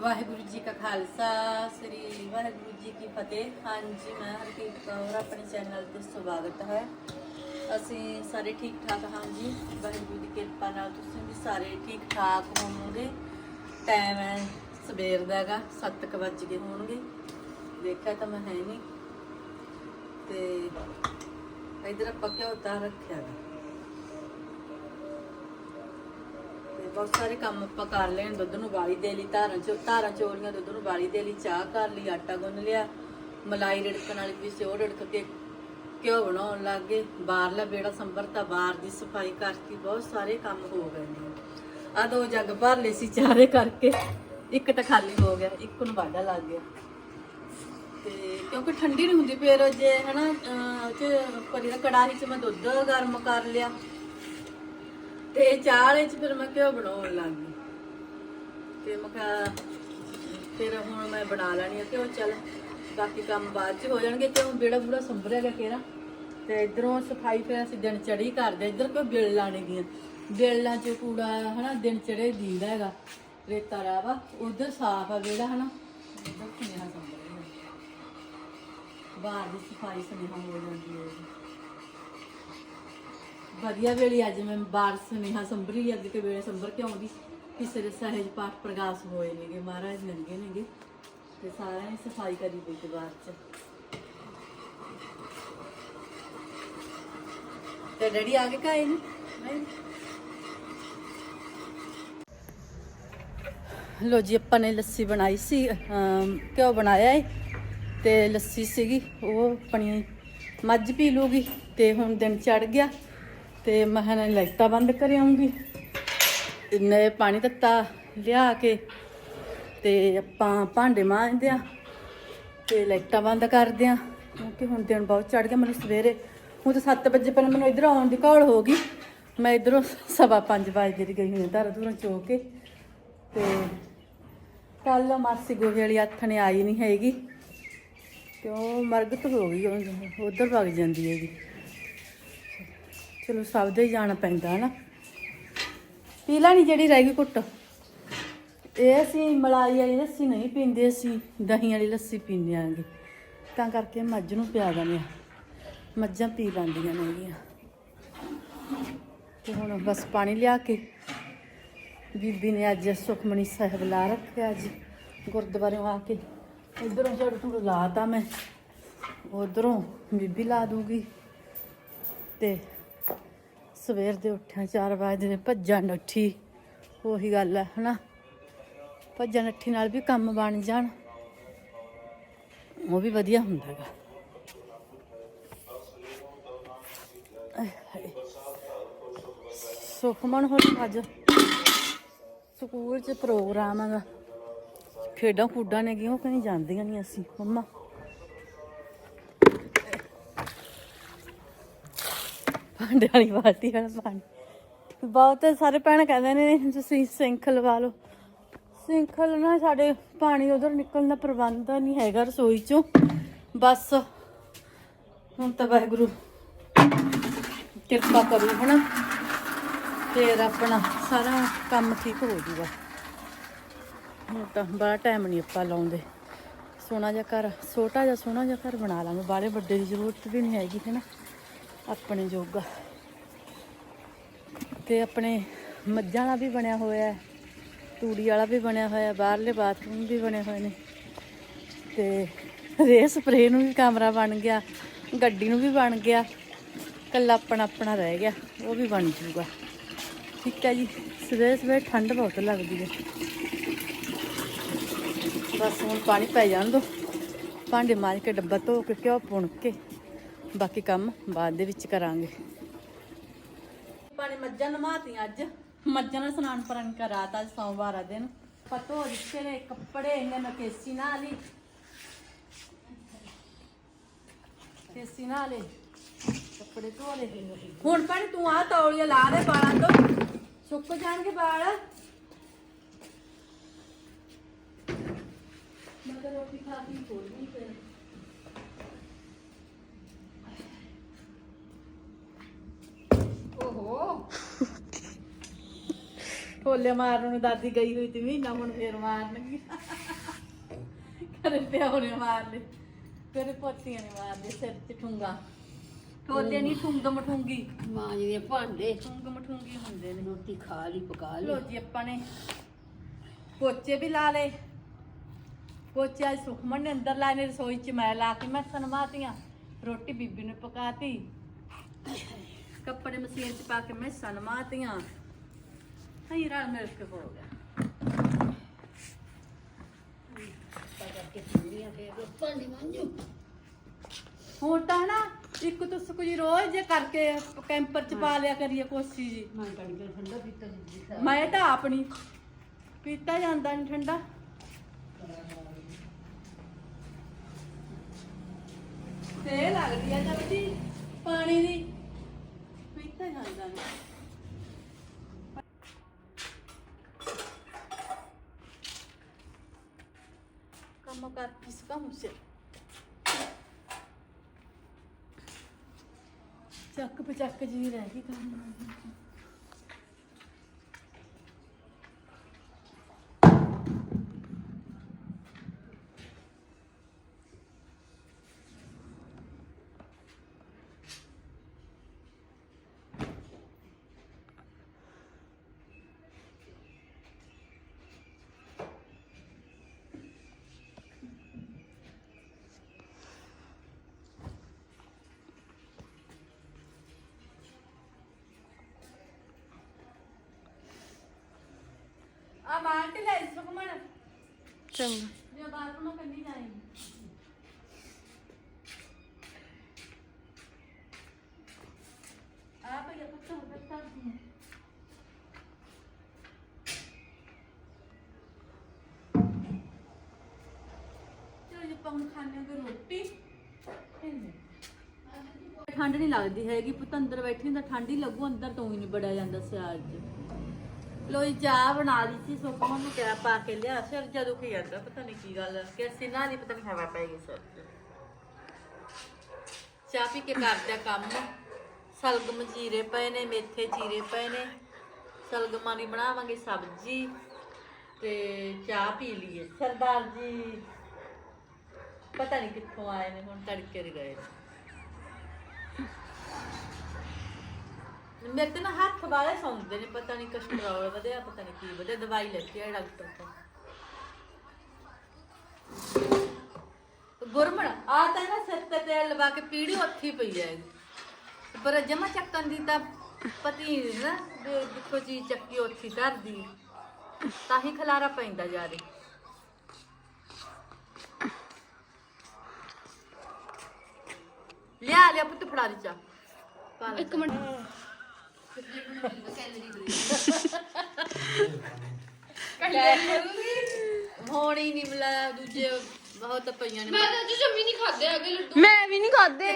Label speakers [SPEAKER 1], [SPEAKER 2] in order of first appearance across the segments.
[SPEAKER 1] ਵਾਹਿਗੁਰੂ ਜੀ ਕਾ ਖਾਲਸਾ, ਸ੍ਰੀ ਵਾਹਿਗੁਰੂ ਜੀ ਕੀ ਫਤਿਹ। ਹਾਂਜੀ, ਮੈਂ ਹਰਪ੍ਰੀਤ ਕੌਰ, ਆਪਣੇ ਚੈਨਲ ਤੇ ਸਵਾਗਤ ਹੈ। ਅਸੀਂ ਸਾਰੇ ਠੀਕ ਠਾਕ ਹਾਂ ਜੀ ਵਾਹਿਗੁਰੂ ਦੀ ਕਿਰਪਾ ਨਾਲ ਤੁਸੀਂ ਵੀ ਸਾਰੇ ਠੀਕ ਠਾਕ ਹੋਵੋਗੇ। ਟਾਈਮ ਹੈ ਸਵੇਰ ਦਾ ਹੈਗਾ 7:00 ਵੱਜ ਗਏ ਹੋਣਗੇ। ਦੇਖਿਆ ਤਾਂ ਮੈਂ ਹੈ ਨਹੀਂ ਤੇ ਇਧਰ ਆਪਾਂ ਘਿਓ ਉਤਾਰ ਰੱਖਿਆ ਗਾ ਬਹੁਤ ਸਾਰੇ ਕੰਮ ਆਪਾਂ ਕਰ ਲਏ ਦੁੱਧ ਨੂੰ ਵਾਲੀ ਦੇ ਲਈ ਧਾਰਾਂ ਚ ਧਾਰਾਂ ਚੋਲੀਆਂ ਦੁੱਧ ਨੂੰ ਵਾਲੀ ਦੇ ਲਈ ਚਾਹ ਕਰ ਲਈ ਆਟਾ ਗੁੰਨ ਲਿਆ। ਮਲਾਈ ਰਿੜਕਣ ਵਾਲੀ ਵੀ ਉਹ ਰਿੜਕ ਕੇ ਘਿਓ ਬਣਾਉਣ ਲੱਗ ਗਏ। ਬਾਹਰਲਾ ਬੇੜਾ ਸੰਭਰਤਾ ਬਾਹਰ ਦੀ ਸਫ਼ਾਈ ਕਰਤੀ ਬਹੁਤ ਸਾਰੇ ਕੰਮ ਹੋ ਗਏ ਨੇ। ਆ ਦੋ ਜੱਗ ਭਰ ਲਏ ਸੀ ਚਾਰੇ ਕਰਕੇ। ਇੱਕ ਤਾਂ ਖਾਲੀ ਹੋ ਗਿਆ ਇੱਕ ਨੂੰ ਵਾਢਾ ਲੱਗ ਗਿਆ। ਤੇ ਕਿਉਂਕਿ ਠੰਡੀ ਨਹੀਂ ਹੁੰਦੀ ਫਿਰ ਜੇ ਹਨਾ ਅਹ, ਉਹ ਚ ਪਰੀ ਦਾ ਕੜਾਹੀ ਚ ਮੈਂ ਦੁੱਧ ਗਰਮ ਕਰ ਲਿਆ। ਤੇ ਚਾਹ ਵਾਲੇ ਚ ਫਿਰ ਮੈਂ ਘਿਓ ਬਣਾਉਣ ਲੱਗ ਗਈ। ਤੇ ਮੈਂ ਕਿਹਾ ਫਿਰ ਹੁਣ ਮੈਂ ਬਣਾ ਲੈਣੀ ਆ ਘਿਓ ਚੱਲ ਬਾਕੀ ਕੰਮ ਬਾਅਦ ਚ ਹੋ ਜਾਣਗੇ। ਤੇ ਹੁਣ ਬੇੜਾ ਬੂੜਾ ਸੰਭਰਿਆ ਗਿਆ ਕਿਹੜਾ? ਤੇ ਇਧਰੋਂ ਸਫ਼ਾਈ ਫਿਰ ਅਸੀਂ ਦਿਨ ਚੜੀ ਕਰਦੇ। ਇਧਰ ਕੋਈ ਬਿਲ ਲਾਣੇ ਗਈਆਂ। ਬਿਲਾਂ ਚ ਕੂੜਾ ਹਨਾ ਦਿਨ ਚੜੇ ਦੀਦਾ ਹੈਗਾ। ਰੇਤਾ ਰਾਵਾ ਉਧਰ ਸਾਫ਼ ਆ ਜਿਹੜਾ ਹਨਾ। ਬਾਹਰ ਦੀ ਸਫ਼ਾਈ ਸੁਨੇਹਾ ਹੋ ਜਾਂਦੀ ਹੈ। ਵਧੀਆ ਵੇਲੇ ਅੱਜ ਮੈਂ ਬਾਹਰ ਸੁਨੇਹਾ ਸੰਭਰੀ, ਅੱਜ ਕੇ ਵੇਲੇ ਸੰਭਰ ਕੇ ਆਉਂਦੀ। ਕਿਸੇ ਦੇ ਸਹਿਜ ਪਾਠ ਪ੍ਰਗਾਸ ਹੋਏ ਨੇਗੇ, ਮਹਾਰਾਜ ਨੰਗੇ ਨੇਗੇ। ਤੇ ਸਾਰਿਆਂ ਨੇ ਸਫ਼ਾਈ ਕਰੀ ਪਈ ਬਾਅਦ ਚ। ਤੇ ਡੈਡੀ ਆ ਕੇ ਕਾਏ ਨਹੀਂ। ਲੋ ਜੀ, ਆਪਾਂ ਨੇ ਲੱਸੀ ਬਣਾਈ ਸੀ ਘਿਓ ਬਣਾਇਆ ਏ। ਤੇ ਲੱਸੀ ਸੀਗੀ, ਉਹ ਆਪਣੀ ਮੱਝ ਪੀ ਲੂਗੀ, ਤੇ ਹੁਣ ਦਿਨ ਚੜ ਗਿਆ। ਤੇ ਮੈਂ ਨਾ ਲਾਈਟਾਂ ਬੰਦ ਕਰ ਆਉਂਗੀ ਨੇ ਪਾਣੀ ਦਿੱਤਾ ਲਿਆ ਕੇ ਤੇ ਆਪਾਂ ਭਾਂਡੇ ਮਾਂਜਦੇ ਆ ਤੇ ਲਾਈਟਾਂ ਬੰਦ ਕਰਦੇ ਆ ਕਿਉਂਕਿ ਹੁਣ ਦਿਨ ਬਹੁਤ ਚੜ ਗਿਆ, ਮੈਨੂੰ ਸਵੇਰੇ, ਹੁਣ ਤਾਂ 7 ਵਜੇ ਪਹਿਲਾਂ ਮੈਨੂੰ ਇੱਧਰ ਆਉਣ ਦੀ ਘੋਲ ਹੋ ਗਈ। ਮੈਂ ਇੱਧਰੋਂ ਸਵਾ 5 ਵਜੇ ਦੀ ਗਈ ਹੋਈ ਧਰ ਧੁਰਾਂ ਚੋ ਕੇ। ਤੇ ਕੱਲ ਮਾਸੀ ਗੋਹੇ ਵਾਲੀ ਹੱਥ ਨੇ ਆਈ ਨਹੀਂ ਹੈਗੀ। ਕਿਉਂ ਮਰਗਤ ਹੋ ਗਈ ਉਧਰ ਵਗ ਜਾਂਦੀ ਹੈਗੀ। ਚਲੋ ਸਭ ਦੇ ਜਾਣਾ ਪੈਂਦਾ, ਹਨਾ? ਪੀ ਲੈਣੀ ਜਿਹੜੀ ਰਹਿ ਗਈ ਘੁੱਟ। ਇਹ ਅਸੀਂ ਮਲਾਈ ਵਾਲੀ ਲੱਸੀ ਨਹੀਂ ਪੀਂਦੇ, ਅਸੀਂ ਦਹੀਂ ਵਾਲੀ ਲੱਸੀ ਪੀਂਦੇ ਆਂਗੇ ਤਾਂ ਕਰਕੇ ਮੱਝ ਨੂੰ ਪਿਆ ਦਿੰਦੇ ਆ ਮੱਝਾਂ ਪੀ ਲੈਂਦੀਆਂ ਨੇਗੀਆਂ ਤੇ ਹੁਣ ਬਸ ਪਾਣੀ ਲਿਆ ਕੇ ਬੀਬੀ ਨੇ ਅੱਜ ਸੁਖਮਣੀ ਸਾਹਿਬ ਲਾ ਰੱਖਿਆ ਅੱਜ। ਗੁਰਦੁਆਰਿਓਂ ਆ ਕੇ ਇਧਰੋਂ ਝੜ ਝੁੜ ਲਾਤਾ ਮੈਂ। ਉਧਰੋਂ ਬੀਬੀ ਲਾ ਦੂਗੀ। ਤੇ ਸਵੇਰ ਦੇ ਉੱਠਿਆ 4 ਵਜੇ ਦੇ ਭੱਜਾਂ ਨੱਠੀ ਉਹੀ ਗੱਲ ਹੈ ਹਨਾ? ਭੱਜਾਂ ਨੱਠੀ ਨਾਲ ਵੀ ਕੰਮ ਬਣ ਜਾਣ। ਉਹ ਵੀ ਵਧੀਆ ਹੁੰਦਾ ਹੈਗਾ। ਆਏ ਹਾਏ। ਸੁਖਮਨ ਹੁਣ ਅੱਜ ਸਕੂਲ 'ਚ ਪ੍ਰੋਗਰਾਮ ਹੈਗਾ। ਖੇਡਾਂ ਖੂਡਾਂ ਨੇ ਉਹ ਕਹਿੰਦੀ ਜਾਂਦੀਆਂ ਨਹੀਂ ਅਸੀਂ, ਮੰਮਾ? ਭਾਂਡੇ ਵਾਲੀ ਬਾਲਟੀ ਵਾਲਾ ਪਾਣੀ ਬਹੁਤ ਸਾਰੇ ਭੈਣ ਕਹਿੰਦੇ ਨੇ, ਤੁਸੀਂ ਸਿੰਖ ਲਵਾ ਲਓ ਸਿੰਖਲ ਨਾ ਸਾਡੇ ਪਾਣੀ ਉਧਰ ਨਿਕਲਣ ਦਾ ਪ੍ਰਬੰਧ ਨਹੀਂ ਹੈਗਾ ਰਸੋਈ ਚੋਂ। ਬਸ, ਹੁਣ ਤਾਂ ਵਾਹਿਗੁਰੂ ਕਿਰਪਾ ਕਰੂ, ਹਨਾ? ਫੇਰ ਆਪਣਾ ਸਾਰਾ ਕੰਮ ਠੀਕ ਹੋ ਜੂਗਾ। ਹੁਣ ਤਾਂ ਬੜਾ ਟਾਈਮ ਨਹੀਂ ਆਪਾਂ ਲਾਉਂਦੇ। ਸੋਹਣਾ ਜਿਹਾ ਘਰ, ਛੋਟਾ ਜਿਹਾ ਸੋਹਣਾ ਜਿਹਾ ਘਰ ਬਣਾ ਲਾਂਗੇ। ਬਾਹਲੇ ਵੱਡੇ ਦੀ ਜ਼ਰੂਰਤ ਵੀ ਨਹੀਂ ਹੈਗੀ ਹੈ ਨਾ ਆਪਣੇ ਜੋਗਾ। ਤੇ ਆਪਣੇ ਮੱਝਾਂ ਵਾਲਾ ਵੀ ਬਣਿਆ ਹੋਇਆ ਹੈ, ਤੂੜੀ ਵਾਲਾ ਵੀ ਬਣਿਆ ਹੋਇਆ ਬਾਹਰਲੇ ਬਾਥਰੂਮ ਵੀ ਬਣੇ ਹੋਏ ਨੇ। ਤੇ ਰੇ ਸਪਰੇ ਨੂੰ ਵੀ ਕਮਰਾ ਬਣ ਗਿਆ, ਗੱਡੀ ਨੂੰ ਵੀ ਬਣ ਗਿਆ ਕੱਲਾ ਆਪਣਾ ਆਪਣਾ ਰਹਿ ਗਿਆ, ਉਹ ਵੀ ਬਣ ਜੂਗਾ ਠੀਕ ਹੈ ਜੀ, ਸਵੇਰੇ ਸਵੇਰੇ ਠੰਡ ਬਹੁਤ ਲੱਗਦੀ ਹੈ। ਬਸ ਹੁਣ ਪਾਣੀ ਪੈ ਜਾਣ ਦੋ। ਭਾਂਡੇ ਮਾਰ ਕੇ ਡੱਬਾ ਧੋ ਕੇ ਘਿਓ ਪੁਣ ਕੇ। ਬਾਕੀ ਕੰਮ ਬਾਅਦ ਦੇ ਵਿੱਚ ਕਰਾਂਗੇ। ਪਾਣੀ ਮੱਝਾਂ ਨਮਾਤੀਆਂ ਅੱਜ। ਮੱਝਾਂ ਦਾ ਇਸ਼ਨਾਨ ਪਰਨ ਕਰਾਤਾ ਅੱਜ ਸੋਮਵਾਰ ਆ ਦਿਨ। ਪਤੋ ਰਿਸ਼ਤੇ ਨੇ, ਕੱਪੜੇ ਇਹਨੇ ਨਕੇਸੀ ਨਾਲ ਹੀ। ਕੇਸੀ ਨਾਲ ਹੀ। ਕੱਪੜੇ ਧੋ ਲੈ ਹੁਣ ਭੈਣ ਤੂੰ ਆ ਤੌਲੀਆ ਲਾ ਦੇ ਬਾਲਾਂ ਤੋਂ। ਸੁੱਕ ਜਾਣਗੇ ਬਾਲ ਮੈਂ ਰੋਟੀ ਖਾ ਕੇ ਖੋਲਣੀ ਫਿਰ। ਓਹੋ ਮਾਰਨ ਨੂੰ ਦਾਦੀ ਗਈ ਹੋਈ ਤੇ ਮਹੀਨਾ ਹੁਣ ਫੇਰ ਮਾਰਨਗੀ ਕਰੇ ਪਿਓ ਨੇ ਮਾਰ ਲਏ। ਕਰੇ ਪੋਤੀਆਂ ਨੇ ਮਾਰ ਲਏ ਸਿਰ ਤੇ ਠੁੰਗਾ। ਠੋਲੇ ਨਹੀਂ ਠੁੰਗੀ
[SPEAKER 2] ਮਾਂ ਜੀ ਦੇ ਭਾਂਡੇ।
[SPEAKER 1] ਠੁੰਗੀ ਹੁੰਦੇ ਨੇ।
[SPEAKER 2] ਰੋਟੀ ਖਾ ਲਈ ਪਕਾ
[SPEAKER 1] ਲੋ
[SPEAKER 2] ਲਈ
[SPEAKER 1] ਜੀ ਆਪਾਂ ਨੇ ਪੋਚੇ ਵੀ ਲਾ ਲਏ। ਪੋਚੇ ਅੱਜ ਸੁਖਮਨ ਨੇ ਅੰਦਰ ਲਾਏ ਨੇ ਰਸੋਈ ਚ ਮੈਂ ਲਾ ਕੇ ਮੈਂ ਸਨਮਾਤੀਆਂ। ਰੋਟੀ ਬੀਬੀ ਨੇ ਪਕਾਤੀ। ਕੱਪੜੇ ਮਸ਼ੀਨ ਚ ਪਾ ਕੇ ਮੈਂ ਸਨਮਾਤੀਆਂ ਹਈ ਰਲ ਮਿਲ ਕੇ ਹੋ ਗਿਆ।
[SPEAKER 2] ਕਰਕੇ
[SPEAKER 1] ਹੁਣ ਤਾਂ ਨਾ, ਇੱਕ ਤੋਂ ਸੁਕ ਰੋਜ਼ ਜੇ ਕਰਕੇ ਕੈਂਪਰ ਚ ਪਾ ਲਿਆ ਕਰੀਏ ਕੋਸੀ ਜੀ।
[SPEAKER 2] ਮੈਂ ਕੜੀ ਕੇ ਠੰਡਾ
[SPEAKER 1] ਤਾਂ ਆਪਣੀ ਪੀਤਾ ਜਾਂਦਾ ਨਹੀਂ ਠੰਡਾ। ਤੇ ਲੱਗਦੀ ਆ ਜਦ ਜੀ ਪਾਣੀ ਦੀ ਪੀਤਾ ਜਾਂਦਾ ਨਹੀਂ ਕੰਮ ਕਰ ਕਿਸ ਕੰਮ ਸੇ ਚੱਕ ਪਚੱਕ ਜੀ ਰਹਿ ਗਈ ਕੰਮ ਆ ਬਾਲਟੀ ਲੈ ਸੁਖਮਣ
[SPEAKER 3] ਚੰਗਾ।
[SPEAKER 1] ਜੋ ਬਾਥਰੂਮ ਕੰਨੀ ਜਾਏਗੀ। ਆ ਭਈਆ ਪੁੱਤ ਹੋ ਗਿਆ ਤਾਂ ਚਲੋ ਜੀ ਆਪਾਂ ਹੁਣ ਖਾਣੇ ਕੋ ਰੋਟੀ। ਠੰਡ ਨਹੀਂ ਲੱਗਦੀ ਹੈਗੀ ਪੁੱਤ ਅੰਦਰ ਬੈਠੀ ਤਾਂ ਠੰਡ ਹੀ ਲੱਗੂ ਅੰਦਰ ਤੋਂ ਹੀ ਨਹੀਂ ਬੜਿਆ ਜਾਂਦਾ ਸਿਆਲ 'ਚ। ਲੋਈ ਚਾਹ ਬਣਾ ਲਈ ਸੀ ਸੁਖਮਨ ਨੂੰ ਕਿਹਾ ਪਾ ਕੇ ਲਿਆ। ਸਿਰ ਜਦੋਂ ਕੀ ਜਾਂਦਾ ਪਤਾ ਨਹੀਂ ਕੀ ਗੱਲ ਕਿ ਸਿਨਾ ਦੀ ਪਤਾ ਨਹੀਂ ਹਵਾ ਪੈ ਗਈ ਸਿਰ 'ਚ ਚਾਹ ਪੀ ਕੇ ਕਰਦੇ ਕੰਮ। ਸਲਗਮ ਜੀਰੇ ਪਏ ਨੇ, ਮੇਥੇ ਜੀਰੇ ਪਏ ਨੇ। ਸਲਗਮਾਂ ਦੀ ਬਣਾਵਾਂਗੇ ਸਬਜ਼ੀ ਤੇ ਚਾਹ ਪੀ ਲਈਏ। ਸਰਦਾਰ ਜੀ ਪਤਾ ਨਹੀਂ ਕਿੱਥੋਂ ਆਏ ਨੇ, ਹੁਣ ਤੜਕੇ ਦੇ ਗਏ ਨੇ। ਮੇਰੇ ਤੇ ਨਾ ਹੱਥ ਵਾਲੇ ਸੌਂਦੇ ਨੇ ਪਤਾ ਨਹੀਂ ਕਸਟਰੋਲ ਵਧਿਆ ਪਤਾ ਨਹੀਂ ਕੀ ਵਧਿਆ ਦਵਾਈ ਲੈਤੀ ਹੈ ਡਾਕਟਰ ਤੋਂ ਗੁਰਮਣ ਆ ਤਾਂ ਨਾ ਸਿਰ ਤੇ ਤੇਲ ਲਵਾ ਕੇ ਪੀੜੀ ਉੱਥੇ ਪਈ ਜਾਏਗੀ ਪਰ ਜਮਾ ਚੱਕਣ ਦੀ ਤਾਂ ਪਤੀ ਨੀ ਦੇਖੋ ਜੀ ਚੱਕੀ ਉੱਥੇ ਧਰਦੀ ਤਾਂ ਹੀ ਖਲਾਰਾ ਪੈਂਦਾ ਜਾ ਰਹੀ। ਲਿਆ ਲਿਆ ਪੁੱਤ ਫੜਾ ਦੀ ਚਾ
[SPEAKER 3] ਇੱਕ ਮਿੰਟ।
[SPEAKER 1] ਹੋਣੀ ਨਹੀਂ ਮਿਲਾ ਦੂਜੇ ਬਹੁਤ ਪਈਆਂ ਨੇ।
[SPEAKER 4] ਮੈਂ ਤਾਂ ਅੱਜ ਜੰਮੀ ਨਹੀਂ ਖਾਦੇ ਹੈਗੇ ਲੱਡੂ।
[SPEAKER 3] ਮੈਂ ਵੀ ਨਹੀਂ ਖਾਦੇ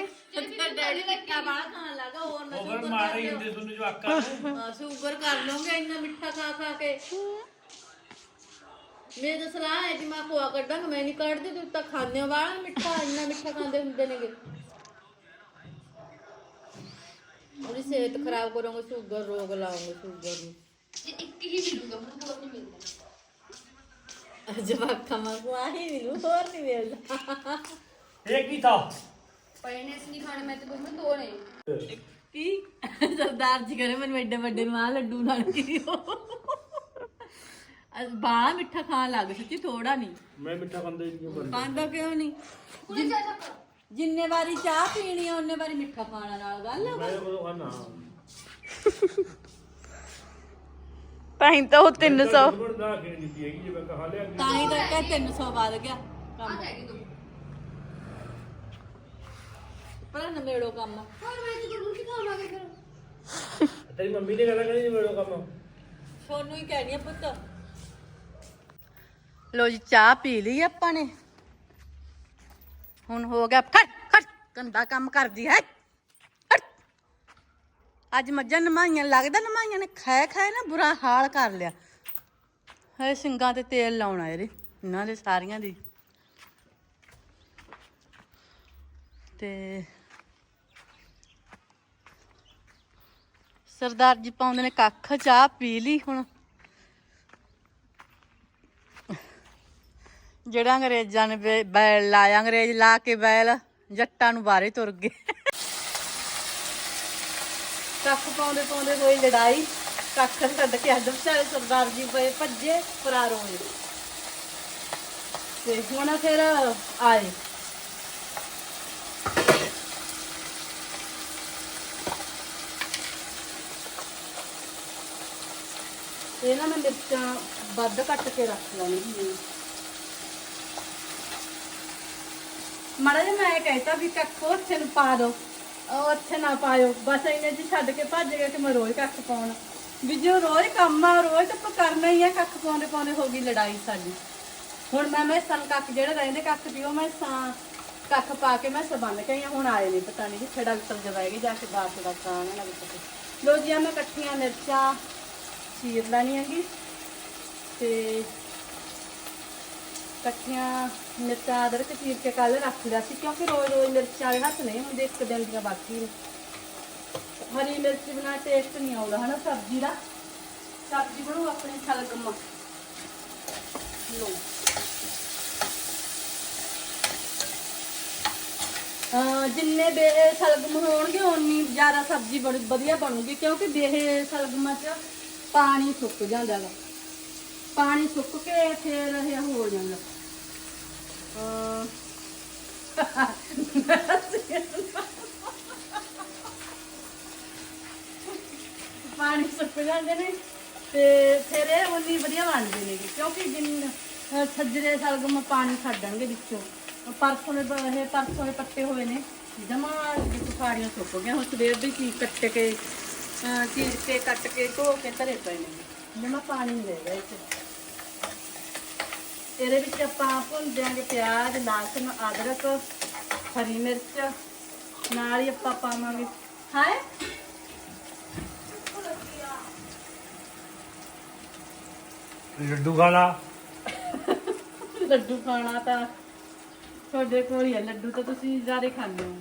[SPEAKER 1] ਡੈਡੀ ਟਿੱਕਾ ਬਾਹਲਾ ਖਾਣ ਲੱਗਾ ਹੋਰ ਨਾ
[SPEAKER 5] ਉਹ ਮਾਰ ਰਹੀ ਹੁੰਦੀ ਤੁਹਾਨੂੰ ਜਵਾਕਾਂ ਨੂੰ।
[SPEAKER 1] ਹਾਂ, ਸ਼ੂਗਰ ਕਰ ਲਓਗੇ ਇੰਨਾ ਮਿੱਠਾ ਖਾ ਖਾ ਕੇ। ਮੇਰੇ ਤਾਂ ਸਲਾਹ ਹੈ ਕਿ ਮੈਂ ਖੋਆ ਕੱਢਾਂਗਾ ਮੈਂ ਨਹੀਂ ਕੱਢਦੀ ਤੂੰ ਤਾਂ ਹੋ ਵਾਲਾ ਮਿੱਠਾ ਇੰਨਾ ਮਿੱਠਾ ਖਾਂਦੇ ਹੁੰਦੇ ਨੇਗੇ। ਉਹਦੀ ਸਿਹਤ ਖਰਾਬ ਕਰੋਗੇ ਸ਼ੂਗਰ ਰੋਗ ਲਾਓਗੇ ਸ਼ੂਗਰ ਨੂੰ।
[SPEAKER 4] ਇਹ ਇੱਕ ਹੀ ਮਿਲੂਗਾ ਮੈਨੂੰ ਹੋਰ ਨਹੀਂ ਮਿਲਦਾ।
[SPEAKER 1] ਜਵਾਕਾਂ ਵਾਂਗੂ ਆਹੀ ਮਿਲੂ ਹੋਰ ਨਹੀਂ ਮਿਲਦਾ।
[SPEAKER 5] ਇਹ ਕੀ ਥਾ?
[SPEAKER 4] ਪਏਨੇਸ ਨਹੀਂ ਖਾਣੇ ਮੈਂ ਤੇ ਬਸ ਦੋ ਨੇ।
[SPEAKER 1] ਕੀ? ਸਰਦਾਰ ਜੀ ਕਰੇ ਮੈਨੂੰ ਐਡੇ ਵੱਡੇ ਨੂੰ ਆ ਲੱਡੂ ਨਾਲ ਕੀ ਬਾਲਾ ਮਿੱਠਾ ਖਾਣ ਲੱਗ ਸੱਚੀ ਥੋੜਾ ਨਹੀਂ।
[SPEAKER 5] ਮੈਂ ਮਿੱਠਾ ਖਾਂਦਾ ਹੀ ਨਹੀਂ ਬੰਦ
[SPEAKER 1] ਖਾਂਦਾ ਕਿਉਂ ਨਹੀਂ?
[SPEAKER 4] ਕੋਈ ਜਾ ਸਕਦਾ
[SPEAKER 1] ਜਿੰਨੇ ਵਾਰੀ ਚਾਹ ਪੀਣੀ ਆ ਉਹਨੇ ਵਾਰੀ ਮਿੱਠਾ ਖਾਣਾ ਨਾਲ ਗੱਲ ਆ
[SPEAKER 5] ਮੈਂ ਉਹ ਖਾਣਾ
[SPEAKER 3] ਤਾਂ ਹੀ ਤਾਂ ਉਹ 300
[SPEAKER 5] ਬੜਾ ਖੇਡ ਦਿੱਤੀ ਹੈਗੀ ਜੇ ਮੈਂ ਕਹਾ ਲਿਆ
[SPEAKER 1] ਤਾਂ ਹੀ ਤਾਂ ਕਹਿ 300 ਵੱਧ ਗਿਆ
[SPEAKER 4] ਆ
[SPEAKER 1] ਕੰਮ
[SPEAKER 4] ਜਾਏਗੀ ਤੂੰ
[SPEAKER 1] ਪਰ ਨਵੇੜੋ ਕੰਮ।
[SPEAKER 4] ਹੋਰ ਮੈਂ ਤੇ ਗੁਰੂ ਕੀ ਖਾਵਾਂਗੇ ਫਿਰ?
[SPEAKER 5] ਤੇਰੀ ਮੰਮੀ ਨੇ ਕਹਦਾ ਕਹਿੰਦੀ ਮੇਰਾ ਕੰਮ?
[SPEAKER 1] ਸੋਨੂੰ ਹੀ ਕਹਿਣੀ ਆ ਪੁੱਤ। ਲੋ ਜੀ ਚਾਹ ਪੀ ਲਈ ਆਪਾਂ ਨੇ। ਹੁਣ ਹੋ ਗਿਆ, ਖੜ ਖੜ ਗੰਦਾ ਕੰਮ ਕਰਦੀ ਹੈ। ਅੱਜ ਮੱਝਾਂ ਨਮਾਈਆਂ, ਲੱਗਦਾ ਨਮਾਈਆਂ ਨੇ ਖਾਏ ਖਾਏ ਨਾ ਬੁਰਾ ਹਾਲ ਕਰ ਲਿਆ। ਹੈ ਸਿੰਗਾਂ ਤੇ ਤੇਲ ਲਾਉਣਾ ਇਹਦੇ ਇਹਨਾਂ ਦੇ ਸਾਰੀਆਂ ਦੀ। ਤੇ ਸਰਦਾਰ ਜੀ ਪਾਉਂਦੇ ਨੇ ਕੱਖ ਚਾਹ, ਪੀ ਲਈ ਹੁਣ। ਜਿਹੜਾ ਅੰਗਰੇਜ਼ਾਂ ਨੇ ਬੈ- ਬੈਲ ਲਾਇਆ, ਅੰਗਰੇਜ਼ ਲਾ ਕੇ ਬੈਲ ਜੱਟਾਂ ਨੂੰ ਬਾਹਰੇ ਤੁਰ ਗਏ। ਕੱਖ ਪਾਉਂਦੇ ਪਾਉਂਦੇ ਹੋਈ ਲੜਾਈ, ਕੱਖ ਛੱਡ ਕੇ ਅੱਧ ਵਿਚਾਰੇ ਸਰਦਾਰ ਜੀ ਪਏ, ਭੱਜੇ, ਫਰਾਰ ਹੋਏ ਤੇ ਹੁਣ ਫਿਰ ਆਏ। ਇਹ ਨਾ ਮੈਂ ਮਿਰਚਾਂ ਵੱਧ ਕੱਟ ਕੇ ਰੱਖ ਲੈਣੀ ਮਾੜਾ ਜਿਹਾ ਮੈਂ ਕਹਿਤਾ ਵੀ ਕੱਖ ਉੱਥੇ ਨੂੰ ਪਾ ਦੋ ਉਹ ਉੱਥੇ ਨਾ ਪਾਇਓ, ਬਸ ਇਹਨੇ ਜੀ ਛੱਡ ਕੇ ਭੱਜ ਗਿਆ ਕਿ ਮੈਂ ਰੋਜ਼ ਕੱਖ ਪਾਉਣ ਵੀ ਜੋ ਰੋਜ਼ ਕੰਮ ਆ, ਰੋਜ਼ ਤਾਂ ਆਪਾਂ ਕਰਨਾ ਹੀ ਆ, ਕੱਖ ਪਾਉਂਦੇ ਪਾਉਂਦੇ ਹੋ ਗਈ ਲੜਾਈ ਸਾਡੀ ਹੁਣ ਮੈਂ ਮੈਂ ਸਨ ਕੱਖ ਜਿਹੜੇ ਰਹਿੰਦੇ ਕੱਖ ਦੀ ਮੈਂ ਸਾਂ ਕੱਖ ਪਾ ਕੇ ਮੈਂ ਸਬੰਧ ਕੇ ਆਈ ਹਾਂ। ਹੁਣ ਆਏ ਨਹੀਂ ਪਤਾ ਨਹੀਂ ਕਿੱਥੇ ਡਾਕਟਰ ਜਵਾਏਗੀ ਜਾ ਕੇ ਬਾਤ ਦਾ ਕਾਣ ਨਾ ਪਤਾ ਲੋ ਜੀ ਆ ਮੈਂ ਇਕੱਠੀਆਂ ਮਿਰਚਾਂ, ਚੀਰ ਲੈਣੀ ਹੈਗੀ, ਤੇ ਇਕੱਠੀਆਂ ਮਿਰਚਾਂ ਅਦਰਕ ਚੀਰ ਕੇ ਕੱਲ ਰੱਖ ਲਿਆ ਸੀ, ਕਿਉਂਕਿ ਰੋਜ਼ ਰੋਜ਼ ਮਿਰਚਾਂ ਵਾਲੇ ਹੱਥ ਨਹੀਂ ਹੁੰਦੇ, ਇੱਕ ਦਿਨ ਦੀਆਂ ਬਾਕੀ ਨੇ। ਹਰੀ ਮਿਰਚ ਬਿਨਾ ਟੇਸਟ ਨਹੀਂ ਆਉਂਦਾ, ਹਨਾ ਸਬਜ਼ੀ ਦਾ? ਸਬਜ਼ੀ ਬਣੂ ਆਪਣੀ ਸਲਗਮ ਲੋ ਅਹ ਜਿੰਨੇ ਬੇ ਸਲਗਮ ਹੋਣਗੇ, ਓਨੀ ਜ਼ਿਆਦਾ ਸਬਜ਼ੀ ਬੜੀ ਵਧੀਆ ਬਣੂਗੀ, ਕਿਉਂਕਿ ਬੇਹ ਸਲਗਮਾਂ 'ਚ ਪਾਣੀ ਸੁੱਕ ਜਾਂਦਾ ਗਾ ਪਾਣੀ ਸੁੱਕ ਕੇ ਫਿਰ ਇਹ ਹੋ ਜਾਂਦਾ। ਅਹ ਪਾਣੀ ਸੁੱਕ ਜਾਂਦੇ ਨੇ ਤੇ ਫਿਰ ਇਹ ਉਨੀ ਵਧੀਆ ਬਣਦੇ ਨੇ ਕਿਉਂਕਿ ਜਿੰਨ ਸੱਜਰੇ ਸਲਗਮ ਪਾਣੀ ਛੱਡਣਗੇ ਵਿੱਚੋਂ। ਪਰਸੋਂ ਦੇ ਬ- ਇਹ ਪਰਸੋਂ ਦੇ ਪੱਤੇ ਹੋਏ ਨੇ, ਜਮਾ ਵਿੱਚ ਸੁੱਕ ਗਈਆਂ, ਹੁਣ ਸਵੇਰ ਦੀ ਚੀਜ਼ ਕੱਟ ਕੇ, ਅਹ ਚੀਰ ਕੇ, ਕੱਟ ਕੇ, ਧੋ ਕੇ ਧਰੇ ਪਏ ਨੇ। ਜਮਾ ਪਾਣੀ ਨਹੀਂ ਰਹਿ ਗਿਆ ਇੱਥੇ। ਇਹਦੇ ਵਿੱਚ ਆਪਾਂ ਭੁੰਨ ਦਿਆਂਗੇ ਪਿਆਜ਼ ਲਸਣ ਅਦਰਕ ਹਰੀ ਮਿਰਚ ਨਾਲ ਹੀ ਆਪਾਂ ਪਾਵਾਂਗੇ ਹਾਏ।
[SPEAKER 5] ਲੱਡੂ ਖਾ ਲਾ
[SPEAKER 1] ਲੱਡੂ ਖਾਣਾ ਤਾਂ ਤੁਹਾਡੇ ਕੋਲ ਹੀ ਹੈ ਲੱਡੂ ਤਾਂ ਤੁਸੀਂ ਜ਼ਿਆਦਾ ਖਾਂਦੇ ਹੋ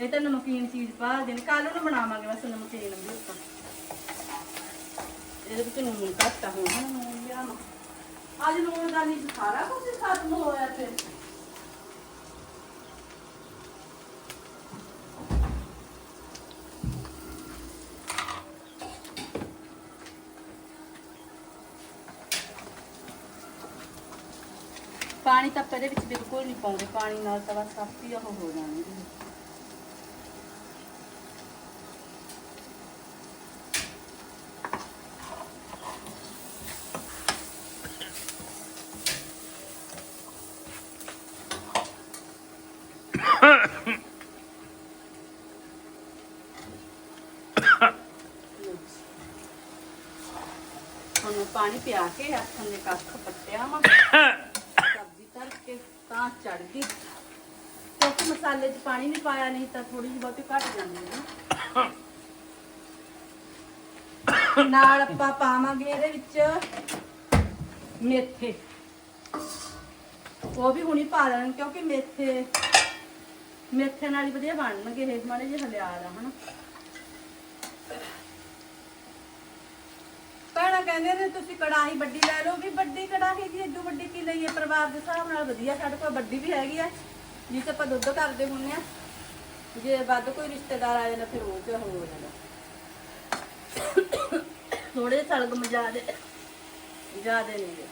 [SPEAKER 1] ਇਹ ਤਾਂ ਨਮਕੀਨ ਚੀਜ਼ ਪਾ ਦੇਣ ਕੱਲ ਨੂੰ ਬਣਾਵਾਂਗੇ ਬਸ ਨਮਕੀਨ ਵੀ ਆਪਾਂ। ਇਹਦੇ ਵਿੱਚ ਨੂਨ ਘੱਟ ਹੋਣਾ। ਨੂਨ ਲਿਆਵਾਂ। ਅੱਜ ਨੂਨ ਦਾ ਸਾਰਾ ਕੁਝ ਖਤਮ ਹੋਇਆ ਤੇ। ਪਾਣੀ ਤਾਂ ਆਪਾਂ ਇਹਦੇ ਵਿੱਚ ਬਿਲਕੁਲ ਨਹੀਂ ਪਾਉਂਦੇ, ਪਾਣੀ ਨਾਲ ਤਾਂ ਬਸ ਆਪੀ ਉਹ ਹੋ ਜਾਣਗੇ ਹੁਣ ਪਾਣੀ ਪਿਆ ਕੇ ਹੱਥਾਂ ਦੇ ਕੱਖ ਪੱਟਿਆ ਵਾ। ਸਬਜ਼ੀ ਤਰ ਕੇ ਤਾਂ ਚੜ ਗਈ। ਕਿਉਂਕਿ ਮਸਾਲੇ 'ਚ ਪਾਣੀ ਨਹੀਂ ਪਾਇਆ, ਨਹੀਂ ਤਾਂ ਥੋੜੀ ਜਿਹੀ ਬਹੁਤੀ ਘੱਟ ਜਾਂਦੀ ਹੈ ਨਾ। ਨਾਲ ਆਪਾਂ ਪਾਵਾਂਗੇ ਇਹਦੇ ਵਿੱਚ ਮੇਥੇ। ਉਹ ਵੀ ਹੁਣੀ ਪਾ ਲੈਣ ਕਿਉਂਕਿ ਮੇਥੇ ਮੇਥੇ ਨਾਲ ਹੀ ਵਧੀਆ ਬਣਨਗੇ ਇਹ, ਮਾੜੇ ਜਿਹੇ ਹਲਿਆਰ ਆ, ਹਨਾ। ਕਹਿੰਦੇ ਨੇ ਤੁਸੀਂ ਕੜਾਹੀ ਵੱਡੀ ਲੈ ਲਓ। ਵੀ ਵੱਡੀ ਕੜਾਹੀ ਦੀ ਏਡੂ ਵੱਡੀ ਕੀ ਲਈਏ? ਪਰਿਵਾਰ ਦੇ ਹਿਸਾਬ ਨਾਲ ਵਧੀਆ, ਸਾਡੇ ਕੋਲ ਵੱਡੀ ਵੀ ਹੈਗੀ ਆ। ਜਿਸ 'ਚ ਆਪਾਂ ਦੁੱਧ ਕਰਦੇ ਹੁੰਨੇ ਆ। ਜੇ ਵੱਧ ਕੋਈ ਰਿਸ਼ਤੇਦਾਰ ਆ ਜਾਂਦਾ, ਫਿਰ ਉਹ ਚ ਹੋ ਜਾਂਦਾ। ਥੋੜੇ ਸਲਗਮ ਜ਼ਿਆਦੇ ਜ਼ਿਆਦੇ ਨਹੀਂ। ਗੇ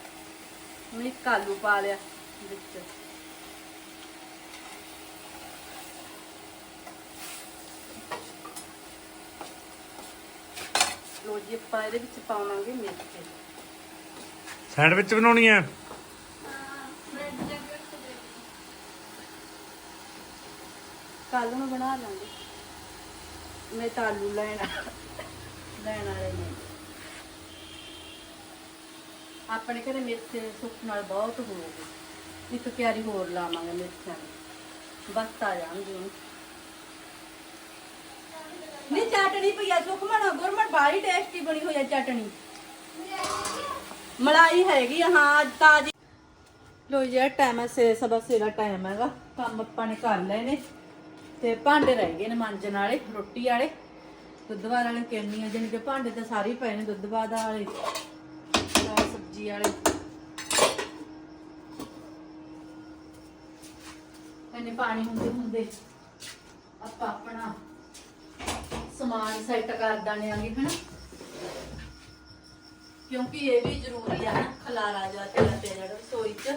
[SPEAKER 1] ਹੁਣ ਇੱਕ ਆਲੂ ਪਾ ਲਿਆ ਵਿੱਚ। ਆਪਾਂ ਇਹਦੇ ਵਿੱਚ ਪਾਵਾਂਗੇ ਮਿਰਚ।
[SPEAKER 5] ਸੈਂਡਵਿਚ ਬਣਾਉਣੀ ਹੈ?
[SPEAKER 1] ਕੱਲ ਨੂੰ ਬਣਾ ਲਾਂਗੇ। ਮੈਂ ਤਾਂ ਆਲੂ ਲੈਣਾ ਲੈਣ ਵਾਲੇ ਨੇ ਆਪਣੇ ਘਰੇ ਮਿਰਚ ਸੁੱਕ ਨਾਲ ਬਹੁਤ ਹੋ ਗਈ। ਇੱਕ ਕਿਆਰੀ ਹੋਰ ਲਾਵਾਂਗੇ ਮਿਰਚਾਂ ਬਸ ਆ ਜਾਣਗੇ ਹੁਣ ਨਹੀਂ ਚਟਣੀ ਸੁਖਮਣ ਗੁਰਮਣ ਬਾਈ ਟੇਸਟੀ ਬਣੀ ਹੋਈ ਹੈ ਚਟਣੀ। ਮਲਾਈ ਹੈਗੀ ਆ, ਹਾਂ ਤਾਜੀ। ਲੋ ਜੀ ਟਾਈਮ ਹੈ ਸੇ ਸਵਾ ਸੇ ਦਾ ਟਾਈਮ ਹੈਗਾ। ਕੰਮ ਆਪਾਂ ਨੇ ਕਰ ਲਏ ਨੇ ਤੇ ਭਾਂਡੇ ਰਹਿ ਗਏ ਨੇ ਮਾਂਜਣ ਵਾਲੇ ਰੋਟੀ ਵਾਲੇ। ਦੁੱਧ ਵਾਲੇ ਕਿੰਨੀਆਂ ਜਾਣੀ ਕਿ ਭਾਂਡੇ ਤਾਂ ਸਾਰੇ ਹੀ ਪਏ ਨੇ ਦੁੱਧ ਬਾਦ ਵਾਲੇ ਨਾਲ ਸਬਜ਼ੀ ਵਾਲੇ। ਇੰਨੇ ਪਾਣੀ ਹੁੰਦੇ ਹੁੰਦੇ ਆਪਾਂ ਆਪਣਾ ਸਮਾਨ ਸੈੱਟ ਕਰ ਦਾਂਗੇ ਹਨਾ? ਕਿਉਂਕਿ ਇਹ ਵੀ ਜ਼ਰੂਰੀ ਆ ਨਾ, ਖਲਾਰਾ ਜਾ ਤੇ ਤੇ ਜਿਹੜਾ ਰਸੋਈ ਚ।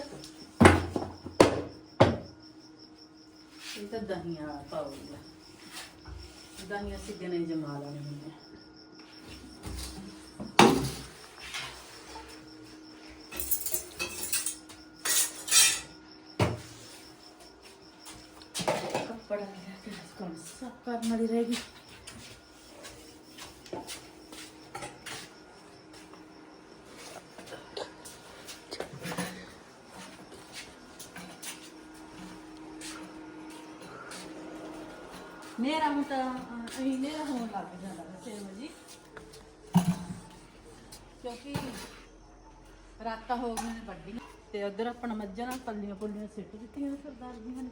[SPEAKER 1] ਇਹ ਤਾਂ ਦਹੀਆਂ ਪਾਉਂਗਾ ਦਹੀਆਂ ਸਿੱਧੇ ਨਹੀਂ ਜਮਾ ਲੈਣੇ ਹੁੰਦੇ ਕੱਪੜਾ ਲੈ ਕੇ ਕੌਣ ਸਾਫ਼ ਕਰਨ ਵਾਲੀ ਰਹਿ ਮੇਰਾ ਹੁਣ ਤਾਂ ਅਹੀਂ ਮੇਰਾ ਹੋਣ ਲੱਗ ਜਾਂਦਾ ਵੈਸੇ ਜੀ ਕਿਉਂਕਿ ਰਾਤਾਂ ਹੋ ਗਈਆਂ ਨੇ ਵੱਡੀਆਂ ਤੇ ਉਧਰ ਆਪਣਾ ਮੱਝਾਂ ਨਾਲ ਪੱਲੀਆਂ ਪੁੱਲੀਆਂ ਸਿੱਟ ਦਿੱਤੀਆਂ ਸਰਦਾਰ ਜੀਆਂ ਨੇ।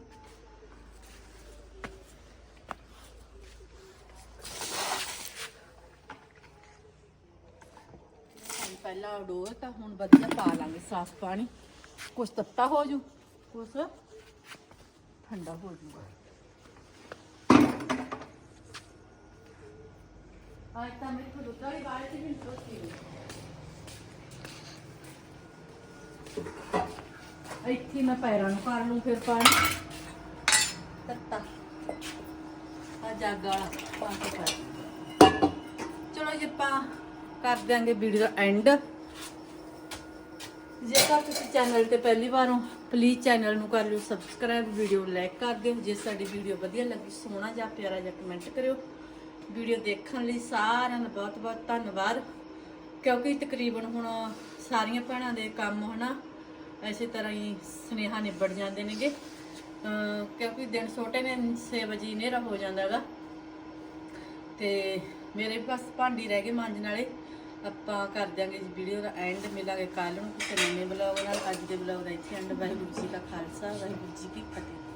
[SPEAKER 1] ਪਹਿਲਾਂ ਡੋਲ ਤਾਂ ਹੁਣ ਵਧੀਆ ਪਾ ਲਾਂਗੇ, ਸਾਫ਼ ਪਾਣੀ। ਕੁਛ ਤੱਤਾ ਹੋ ਜੂ, ਕੁਛ ਠੰਡਾ ਹੋ ਜੂਗਾ। ਅੱਜ ਤਾਂ ਮੇਰੇ ਦੁੱਧ ਵਾਲੀ ਬਾਲਟੀ ਚ ਇੱਥੇ ਮੈਂ ਪੈਰਾਂ ਨੂੰ ਕਰ ਲੂੰ ਫਿਰ ਪਾਣੀ ਤੱਤਾ ਆ ਜੱਗ ਵਾਲਾ ਪਾ ਕੇ ਕਰ ਚਲੋ ਜੀ ਆਪਾਂ ਕਰ ਦਿਆਂਗੇ ਵੀਡੀਓ ਦਾ ਐਂਡ ਜੇਕਰ ਤੁਸੀਂ ਚੈਨਲ ਤੇ ਪਹਿਲੀ ਵਾਰ ਹੋ ਪਲੀਜ਼ ਚੈਨਲ ਨੂੰ ਕਰ ਲਿਓ ਸਬਸਕ੍ਰਾਈਬ ਵੀਡੀਓ ਲਾਈਕ ਕਰ ਦਿਓ ਜੇ ਸਾਡੀ ਵੀਡੀਓ ਵਧੀਆ ਲੱਗੀ ਸੋਹਣਾ ਜਾਂ ਪਿਆਰਾ ਜਾਂ ਕਮੈਂਟ ਕਰਿਓ ਵੀਡੀਓ ਦੇਖਣ ਲਈ ਸਾਰਿਆਂ ਦਾ ਬਹੁਤ ਬਹੁਤ ਧੰਨਵਾਦ। ਕਿਉਂਕਿ ਤਕਰੀਬਨ ਹੁਣ ਸਾਰੀਆਂ ਭੈਣਾਂ ਦੇ ਕੰਮ ਹਨਾ ਐਸੇ ਤਰ੍ਹਾਂ ਹੀ ਸੁਨੇਹਾ ਨਿਬੜ ਜਾਂਦੇ ਨੇਗੇ। ਕਿਉਂਕਿ ਦਿਨ ਛੋਟੇ ਨੇ 6 ਵਜੇ ਹਨੇਰਾ ਹੋ ਜਾਂਦਾਗਾ ਤੇ ਮੇਰੇ ਵੀ ਬਸ ਭਾਂਡੀ ਰਹਿ ਗਏ ਮਾਂਜਣ ਵਾਲੇ। ਆਪਾਂ ਕਰ ਦਿਆਂਗੇ ਇਸ ਵੀਡੀਓ ਦਾ ਐਂਡ ਮਿਲਾਂਗੇ ਕੱਲ ਨੂੰ ਕਿਸੇ ਨਵੇਂ ਬਲੌਗ ਨਾਲ। ਅੱਜ ਦੇ ਬਲੌਗ ਦਾ ਇੱਥੇ ਐਂਡ ਵਾਹਿਗੁਰੂ ਜੀ ਦਾ ਖਾਲਸਾ, ਵਾਹਿਗੁਰੂ ਜੀ ਕੀ ਫਤਿਹ।